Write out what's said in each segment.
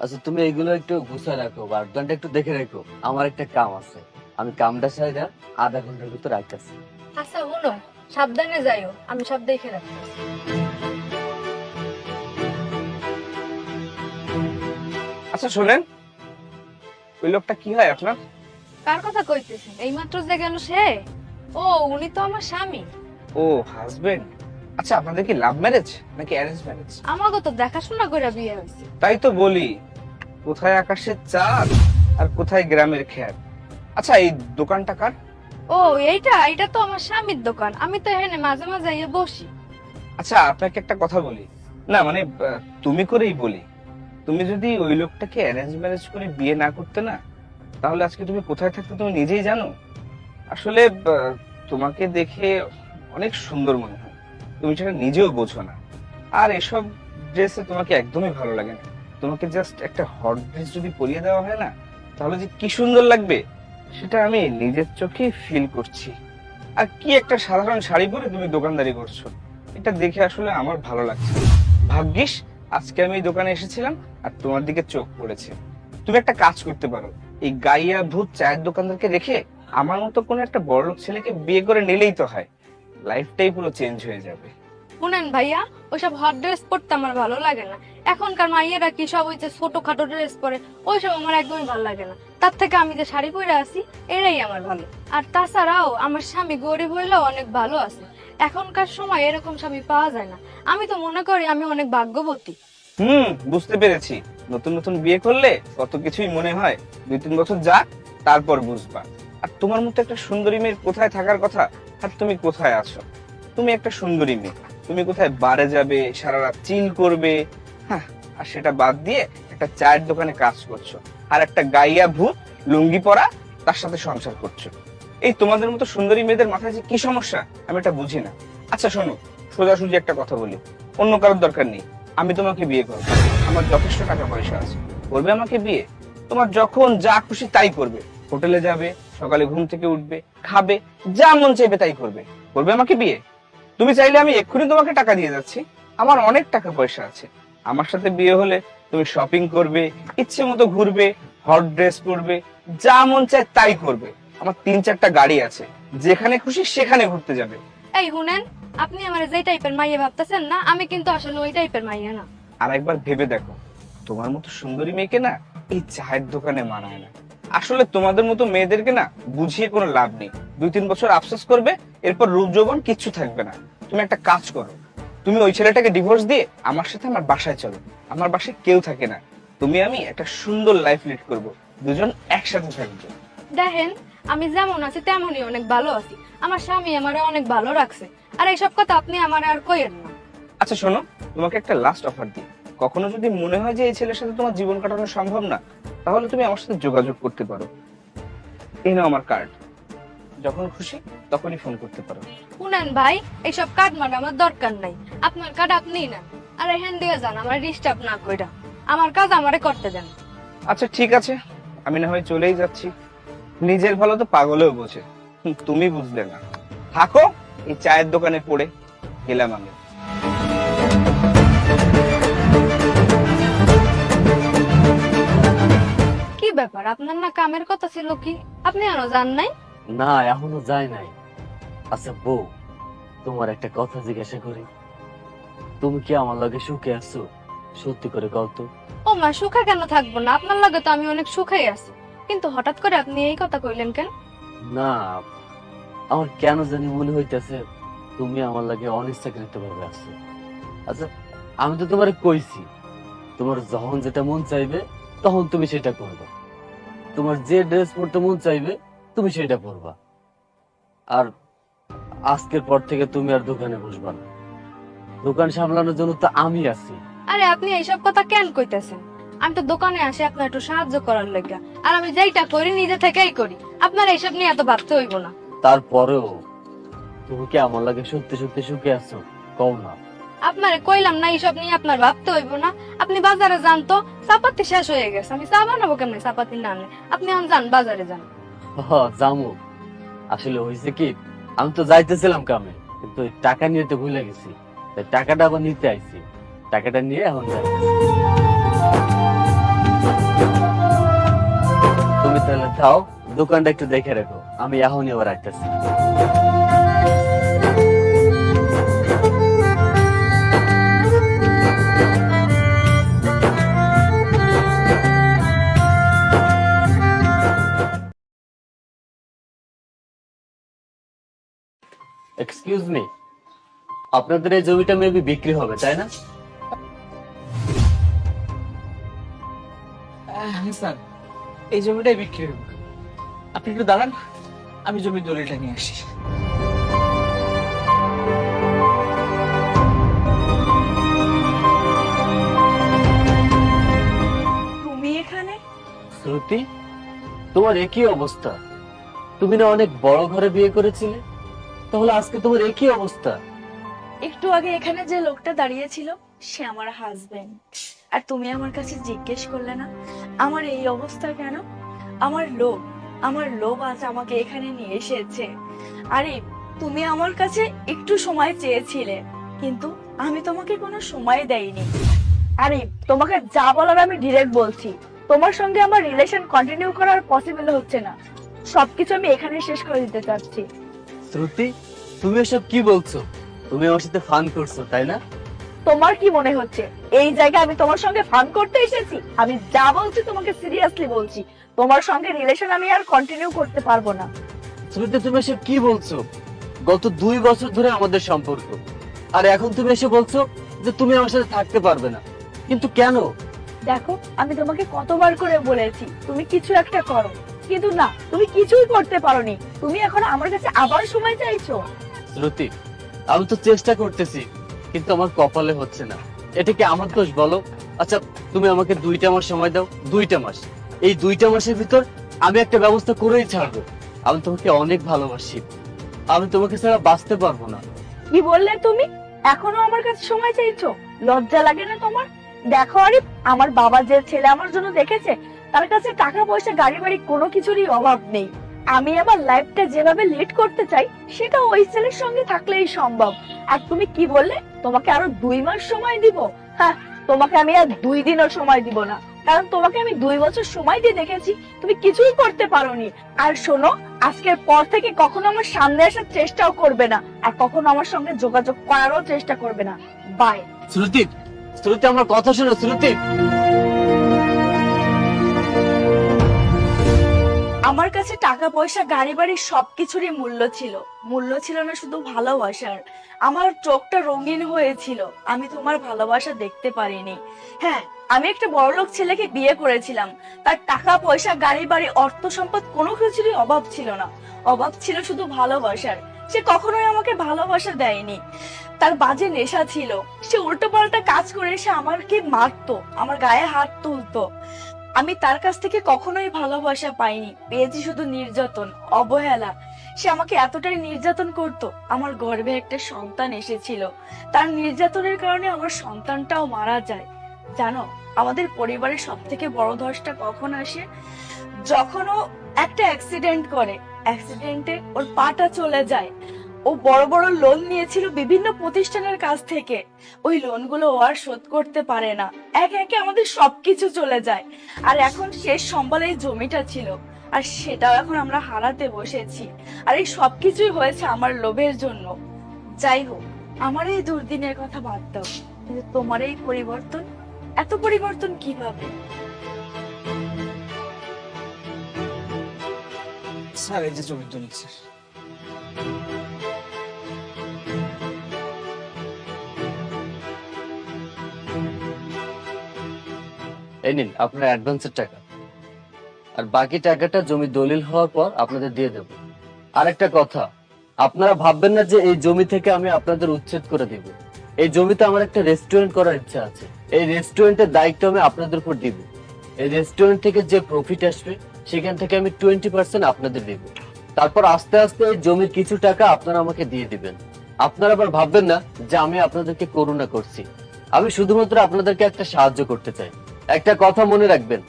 আচ্ছা তুমি এগুলো একটু গুছায় রাখো বা দোকানটা একটু দেখে রাখো। আমার একটা কাম আছে। আমি কামটা সাইডা আধা ঘণ্টার ভিতর রাখতেছি আচ্ছা শুনো সাবধানে যাইও আমি সব দেখে রাখব আচ্ছা শোনেন ওই লোকটা কি হয় আপনার? কার কথা কইতেছেন? এইমাত্র যে গেল সে? ও উনি তো আমার স্বামী। ও হাজবেন্ড আচ্ছা আপনাদের কি লাভ ম্যারেজ নাকি অ্যারেঞ্জ ম্যারেজ আমাকে তো দেখাশোনা করে বিয়ে হয়েছে। তাই তো বলি কোথায় আকাশের চাঁদ আর কোথায় গ্রামের খ্যাত আচ্ছা এই দোকানটা কার? ও এইটা এটা তো আমার স্বামীর দোকান। আমি তো এখানে মাঝে মাঝে ইয়ে বসি। আচ্ছা আপনাকে একটা কথা বলি। না মানে আহ, তুমি করেই বলি। তুমি যদি ওই লোকটাকে অ্যারেঞ্জ ম্যারেজ করে বিয়ে না করতে না তাহলে আজকে তুমি কোথায় থাকতে তুমি নিজেই জানো? আসলে আহ, তোমাকে দেখে অনেক সুন্দর মনে হয়। তুমি সেটা নিজেও বোঝো না। আর এসব ড্রেসে তোমাকে একদমই ভালো লাগে না। তোমাকে জাস্ট একটা হট ড্রেস যদি পরিয়ে দেওয়া হয় না, তাহলে যে কি সুন্দর লাগবে, সেটা আমি নিজের চোখে ফিল করছি। আর কি একটা সাধারণ শাড়ি পরে তুমি দোকানদারি করছ, এটা দেখে আসলে আমার ভালো লাগছে। ভাগ্যিস, আজকে আমি এই দোকানে এসেছিলাম আর তোমার দিকে চোখ পড়েছে। তুমি একটা কাজ করতে পারো। এই গাইয়া ভূত চায়ের দোকানদারকে রেখে আমার মতো কোনো একটা বড়লোক ছেলেকে বিয়ে করে নিলেই তো হয়। লাইফটাই পুরো চেঞ্জ হয়ে যাবে। শুনেন ভাইয়া ওইসব হট ড্রেস পরতে আমার ভালো লাগে না। এখনকার মাইয়েরা কি সব ওই যে ছোট খাটো ড্রেস পরে ওইসব আমার একদমই ভালো লাগে না। তার থেকে আমি যে শাড়ি পরে আছি এটাই আমার ভালো। আর তাছাড়াও আমার স্বামী গরিব হইলেও অনেক ভালো আছে। এখনকার সময় এরকম স্বামী পাওয়া যায় না। আমি তো মনে করি আমি অনেক ভাগ্যবতী। হুম বুঝতে পেরেছি। নতুন নতুন বিয়ে করলে কত কিছুই মনে হয়। দুই তিন বছর যাক তারপর বুঝবা। আর তোমার মতো একটা সুন্দরী মেয়ের কোথায় থাকার কথা? আর তুমি কোথায় আছো? তুমি একটা সুন্দরী মেয়ে। তুমি কোথায় বারে যাবে সারা রাত চিল করবে? হ্যাঁ আর সেটা বাদ দিয়ে একটা চায়ের দোকানে কাজ করছ। আর একটা গাইয়া ভূত, লুঙ্গি পরা, তার সাথে সংসার করছ। এই তোমাদের মতো সুন্দরী মেয়েদের মাথায় যে কি সমস্যা? আমি এটা বুঝি না। আচ্ছা শোনো, সোজাসুজি একটা কথা বলি। অন্য কারোর দরকার নেই। আমি তোমাকে বিয়ে করব। আমার যথেষ্ট টাকা পয়সা আছে। করবে আমাকে বিয়ে? তোমার যখন যা খুশি তাই করবে। হোটেলে যাবে সকালে ঘুম থেকে উঠবে খাবে যা মন চাইবে তাই করবে। করবে আমাকে বিয়ে? তুমি চাইলে আমি এক্ষুনি তোমাকে টাকা দিয়ে যাচ্ছি। আমার অনেক টাকা পয়সা আছে। আমার সাথে বিয়ে হলে তুমি শপিং করবে ইচ্ছে মতো ঘুরবে হট ড্রেস পরবে যা মন চায় তাই করবে। আমার তিন চারটা গাড়ি আছে। যেখানে খুশি সেখানে ঘুরতে যাবে। এই শুনেন আপনি আমার যে টাইপের মাইয়া ভাবতেছেন না আমি কিন্তু আসলে ওই টাইপের মাইয়া না। আর একবার ভেবে দেখো তোমার মতো সুন্দরী মেয়েকে না এই চায়ের দোকানে মানায় না। আসলে তোমাদের মতো মেয়েদেরকে না বুঝিয়ে কোনো লাভ নেই। দুই তিন বছর আফসোস করবে এরপর রূপ যৌবন কিচ্ছু থাকবে না। তুমি একটা কাজ করো। তুমি ওই ছেলেটাকে ডিভোর্স দিয়ে আমার সাথে আমার বাসায় চলো। আমার বাসায় কেউ থাকে না। তুমি আমি একটা সুন্দর লাইফ লিড করব। দুজন একসাথে থাকব। দেখেন আমি যেমন আছি তেমনই অনেক ভালো আছি। আমার স্বামী আমারে অনেক ভালো রাখছে। আর এইসব কথা আপনি আমার আর কইেন না। আচ্ছা শোনো তোমাকে একটা লাস্ট অফার দিই। কখনো যদি মনে হয় যে এই ছেলের সাথে তোমার জীবন কাটানো সম্ভব না তাহলে তুমি আমার সাথে যোগাযোগ করতে পারো। এই নাও আমার কার্ড যখন খুশি তখনই ফোন করতে পারো। শুনেন ভাই এইসব কার্ড মানে আমার দরকার নাই। আপনার কার্ড আপনিই নেন। আর এখান দিয়ে যান আমার ডিস্টার্ব না কইরা। আমার কাজ আমারে করতে দেন। আচ্ছা ঠিক আছে। আমি না হয় চলেই যাচ্ছি। নিজের ভালো তো পাগলেও বোঝে। তুমি বুঝলে না। থাকো এই চায়ের দোকানে পড়ে গেলাম আমি। ব্যাপার? আপনার না কামের কথা ছিল কি? আপনি আনো জান নাই? না এখনও যায় নাই। আচ্ছা বউ তোমার একটা কথা জিজ্ঞাসা করি। তুমি কি আমার লগে সুখে আছো? সত্যি করে কও তো। ও মা সুখা কেন থাকব না? আপনার লগে তো আমি অনেক সুখাই আছি। কিন্তু হঠাৎ করে আপনি এই কথা কইলেন কেন? না আমার কেন জানি মনে হইতেছে তুমি আমার লাগে অনিচ্ছাকৃত ভাবে আছো। আচ্ছা আমি তো তোমারে কইছি তোমার যখন যেটা মন চাইবে তখন তুমি সেটা করবে। তোমার যে ড্রেস পরতে মন চাইবে তুমি সেটা পরবা। আর আজকের পর থেকে তুমি আর দোকানে বসবা না। দোকান সামলানোর জন্য তো আমি আছি। আরে আপনি এইসব কথা কেন কইতেছেন? আমি তো দোকানে আসি আপনার একটু সাহায্য করার লেগে। আর আমি যেইটা করি নিজে থেকেই করি। আপনার এইসব নিয়ে এত ভাবতে হইব না। তারপরেও তুমি কি আমার লাগে সত্যি সত্যি সুখে আছো? কও না। আপনার কইলাম না, এইসব নিয়ে আপনার ভাবতে হইব না। আপনি বাজারে যান তো, চাপাতি শেষ হয়ে গেছে। আমি চা বানাবো কেমনি চাপাতি না আনলে? আপনি আন যান, বাজারে যান। হ আসলে হয়েছে কি, আমি তো যাইতেছিলাম কামে, কিন্তু টাকা নিয়ে তো ভুলে গেছি। তাই টাকাটা আবার নিতে আইছি। টাকাটা নিয়ে এখন যাই। তুমি তাহলে খাও দোকানটা একটু দেখে রাখো। আমি এখনই আবার রাখতেছি এক্সকিউজ মি আপনাদের এই জমিটা মেবি বিক্রি হবে তাই না? হ্যাঁ স্যার। এই জমিটাই বিক্রি হবে। আপনি একটু দাঁড়ান আমি জমির দলিলটা নিয়ে আসি তুমি এখানে? শ্রুতি তোমার একই অবস্থা। তুমি না অনেক বড় ঘরে বিয়ে করেছিলে? তাহলে আজকে তোমার একই অবস্থা। একটু আগে এখানে যে লোকটা দাঁড়িয়ে ছিল সে আমার হাজবেন্ড আর তুমি আমার কাছে জিজ্ঞেস করলে না, আমার এই অবস্থা কেন? আমার লোভ আমার লোভ আজ আমাকে এখানে নিয়ে এসেছে। আরে, তুমি আমার কাছে একটু সময় চেয়েছিলে, কিন্তু আমি তোমাকে কোনো সময় দেইনি। আরে, তোমাকে যা বলার আমি ডিরেক্ট বলছি। তোমার সঙ্গে আমার রিলেশন কন্টিনিউ করার পসিবল হচ্ছে না। সবকিছু আমি এখানে শেষ করে দিতে চাচ্ছি। শ্রুতি তুমি এসব কি বলছো? তুমি আমার সাথে ফান করছ তাই না? তোমার কি মনে হচ্ছে? এই জায়গায় আমি তোমার সঙ্গে ফান করতে এসেছি? আমি যা বলছি তোমাকে সিরিয়াসলি বলছি। তোমার সঙ্গে রিলেশন আমি আর কন্টিনিউ করতে পারব না। শ্রুতি তুমি এসব কি বলছো? গত দুই বছর ধরে আমাদের সম্পর্ক। আর এখন তুমি এসে বলছো যে তুমি আমার সাথে থাকতে পারবে না। কিন্তু কেন? দেখো আমি তোমাকে কতবার করে বলেছি তুমি কিছু একটা করো। কিন্তু না তুমি কিছুই করতে পারোনি। তুমি এখন আমার কাছে আবার সময় চাইছো। শ্রুতি আমি তো চেষ্টা করতেছি কিন্তু আমার কপালে হচ্ছে না। এটা কি আমার দোষ বলো? আচ্ছা তুমি আমাকে দুইটা মাস সময় দাও দুইটা মাস। এই দুইটা মাসের ভিতর আমি একটা ব্যবস্থা করেই ছাড়বো। আমি তোমাকে অনেক ভালোবাসি। আমি তোমাকে ছাড়া বাঁচতে পারব না। কি বললে তুমি? এখনও আমার কাছে সময় চাইছো? লজ্জা লাগে না তোমার? দেখো আরে আমার বাবা যে ছেলে আমার জন্য দেখেছে তার কাছে টাকা পয়সা গাড়ি বাড়ি কোনো কিছুরই অভাব নেই। আমি আমার লাইফটা যেভাবে লিড করতে চাই, সেটা ওই ছেলের সঙ্গে থাকলেই সম্ভব। আর তুমি কি বললে? তোমাকে আরও দুই মাস সময় দিব? হ্যাঁ তোমাকে আমি আর দুই দিনও সময় দিব না। কারণ তোমাকে আমি দুই বছর সময় দিয়ে দেখেছি, তুমি কিছুই করতে পারোনি। আর শোনো, আজকের পর থেকে কখনো আমার সামনে আসার চেষ্টাও করবে না, আর কখনো আমার সঙ্গে যোগাযোগ করারও চেষ্টা করবে না। বাই শ্রুতি শ্রুতি, আমার কথা শোনো, শ্রুতি। আমার কাছে টাকা পয়সা গাড়ি বাড়ি সবকিছুরই মূল্য ছিল। মূল্য ছিল না শুধু ভালোবাসার। আমার চোখটা রঙিন হয়েছিল। আমি তোমার ভালোবাসা দেখতে পারিনি। হ্যাঁ আমি একটা বড়লোক ছেলেকে বিয়ে করেছিলাম। তার টাকা পয়সা, গাড়ি বাড়ি, অর্থ সম্পদ কোনো কিছুরই অভাব ছিল না। অভাব ছিল শুধু ভালোবাসার। সে কখনোই আমাকে ভালোবাসা দেয়নি। তার বাজে নেশা ছিল। সে উল্টো পাল্টা কাজ করে সে আমাকে মারতো। আমার গায়ে হাত তুলতো। আমি তার কাছ থেকে কখনোই ভালোবাসা পাইনি। পেয়েছি শুধু নির্যাতন, অবহেলা। সে আমাকে এতটাই নির্যাতন করত, আমার গর্ভে একটা সন্তান এসেছিল। তার নির্যাতনের কারণে আমার সন্তানটাও মারা যায়। জানো, আমাদের পরিবারের সব থেকে বড় ধসটা কখন আসে? যখন ও একটা অ্যাক্সিডেন্ট করে অ্যাক্সিডেন্টে ওর পাটা চলে যায়। ও বড় বড় লোন নিয়েছিল বিভিন্ন প্রতিষ্ঠানের কাছ থেকে। ওই লোনগুলো ও আর শোধ করতে পারে না। একে একে আমাদের সবকিছু চলে যায়। আর এখন শেষ সম্বল এই জমিটা ছিল। আর সেটাও এখন আমরা হারাতে বসেছি। আর এই সবকিছুই হয়েছে আমার লোভের জন্য। যাই হোক, আমার এই দুর্দিনের কথা বাদ দাও। কিন্তু তোমার এই পরিবর্তন, এত পরিবর্তন কীভাবে? স্যার, এই যে এই নিন, আপনার অ্যাডভান্সের টাকা। আর বাকি টাকাটা জমি দলিল হওয়ার পর আপনাদের দিয়ে দেব। কথা, আপনারা ভাববেন না যে এই জমি থেকে আমি আপনাদের উচ্ছেদ করে এই জমিতে আমার একটা রেস্টুরেন্ট করার ইচ্ছা আছে। এই রেস্টুরেন্টের দায়িত্ব আমি আপনাদের উপর দিব। এই রেস্টুরেন্ট থেকে যে প্রফিট আসবে, সেখান থেকে আমি টোয়েন্টি পার্সেন্ট আপনাদের দিব। তারপর আস্তে আস্তে এই জমির কিছু টাকা আপনারা আমাকে দিয়ে দিবেন। আপনারা আবার ভাববেন না যে আমি আপনাদেরকে করুণা করছি। আমি শুধুমাত্র আপনাদেরকে একটা সাহায্য করতে চাই। একটা কথা মনে রাখবেন,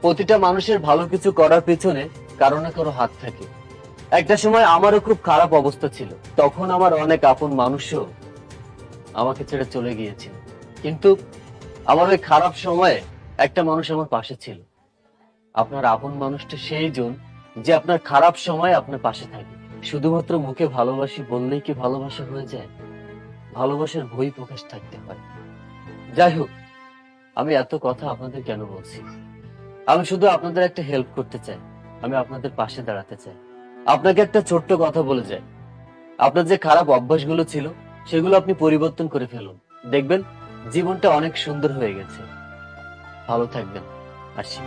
প্রতিটা মানুষের ভালো কিছু করার পিছনে কারও না কারও হাত থাকে। একটা সময় আমারও খুব খারাপ অবস্থা ছিল, তখন আমার অনেক আপন মানুষও আমাকে ছেড়ে চলে গিয়েছিল। কিন্তু আমার ওই খারাপ সময়ে একটা মানুষ আমার পাশে ছিল। আপনার আপন মানুষটা সেই জন যে আপনার খারাপ সময় আপনার পাশে থাকে। শুধুমাত্র মুখে ভালোবাসি বললেই কি ভালোবাসা হয়ে যায়? ভালোবাসার বই প্রকাশ থাকতে হয়। যাই হোক আমি এত কথা আপনাদের কেন বলছি? আমি শুধু আপনাদের একটা হেল্প করতে চাই। আমি আপনাদের পাশে দাঁড়াতে চাই। আপনাকে একটা ছোট্ট কথা বলে যাই। আপনার যে খারাপ অভ্যাসগুলো ছিল, সেগুলো আপনি পরিবর্তন করে ফেলুন। দেখবেন, জীবনটা অনেক সুন্দর হয়ে গেছে। ভালো থাকবেন। আসি।